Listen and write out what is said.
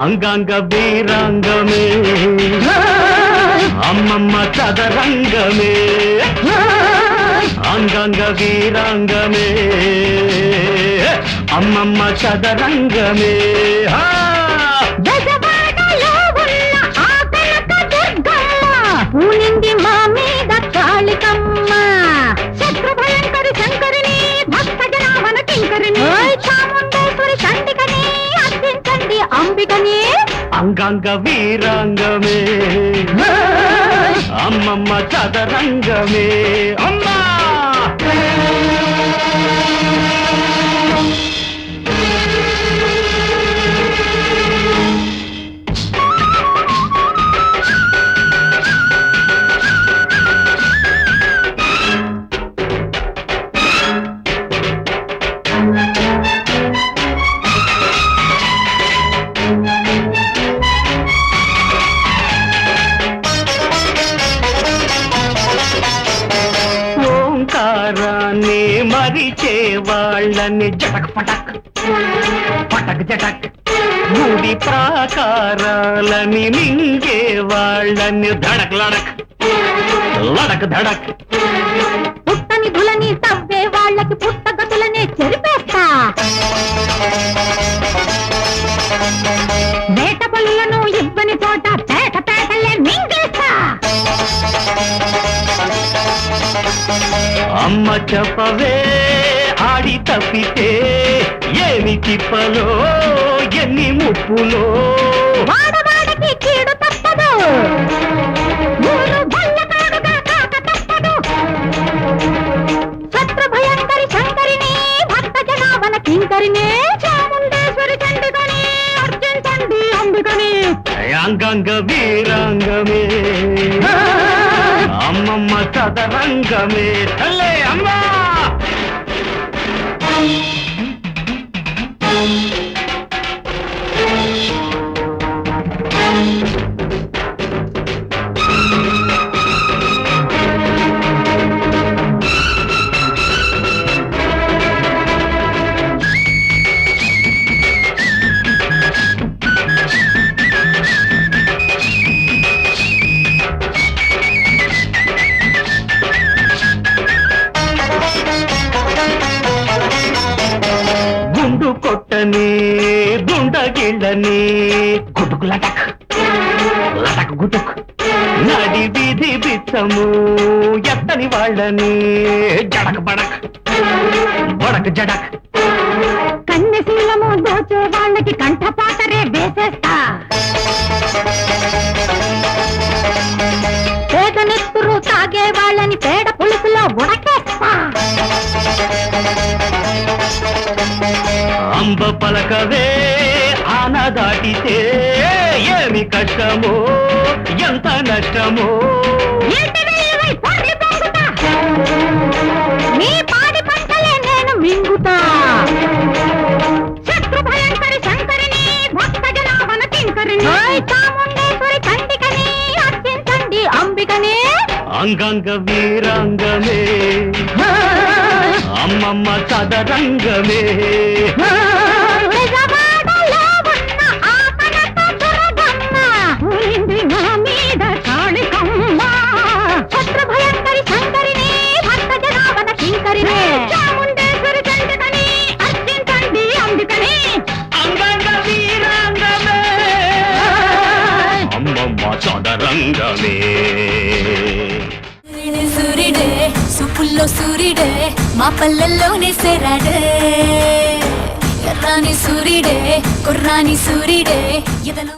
అంగాంగ వీరాంగమే. అమ్మమ్మ చదరంగమే. అంగాంగ వీరాంగమే. అమ్మమ్మ చదరంగమే. ఉన్న పూనింది அங்கங்க வீராங்கமே. அம்மம்மா சதரங்கமே. அம்மா! వాళ్ళని జటక్ పటక్. పటక్ జటక్. గుడి ప్రాకారాలని మింగే వాళ్ళని ధడక్ లడక్. లడక్ ధడక్. పుట్టని ధులని తవ్వే వాళ్ళకి పుట్టగతులనే చెరిపేస్తా. వేట పనులను ఇవ్వని చోట పేట పేటలే మింగేస్తా. అమ్మ చెప్పవే దారి తప్పితే ఏమి తిప్పలో ఎన్ని ముప్పులో? అంగంగ వీరంగమే. అమ్మమ్మ సదరంగమే. అల్లే అమ్మా! Thank you. కొట్టని గుండగిళ్ళని గుటుకు లటక్ లటక్ గుటుక్. నడి వీధి బిచ్చము ఎత్తని వాళ్ళని. జడక్ బడక్ బడక్ జడక్. కన్నెశీలము దోచే వాళ్ళకి కంఠపాటరే వేసేస్తా. పేద నెత్తురు తాగే వాళ్ళని పేడ పులుసులో ఉడక అంబ పలకవే ఆన దాటితే ఏమి కష్టమో ఎంత నష్టమో. ఇంటి వెలువై పొర్రి పొంగుతా? రంగమే. సూర్యుడే సుపుల్లో సూర్యుడే మా పల్లెల్లోనే సేరాడే ఎర్రాని సూర్యుడే కుర్రాని సూర్యుడే ఎదలో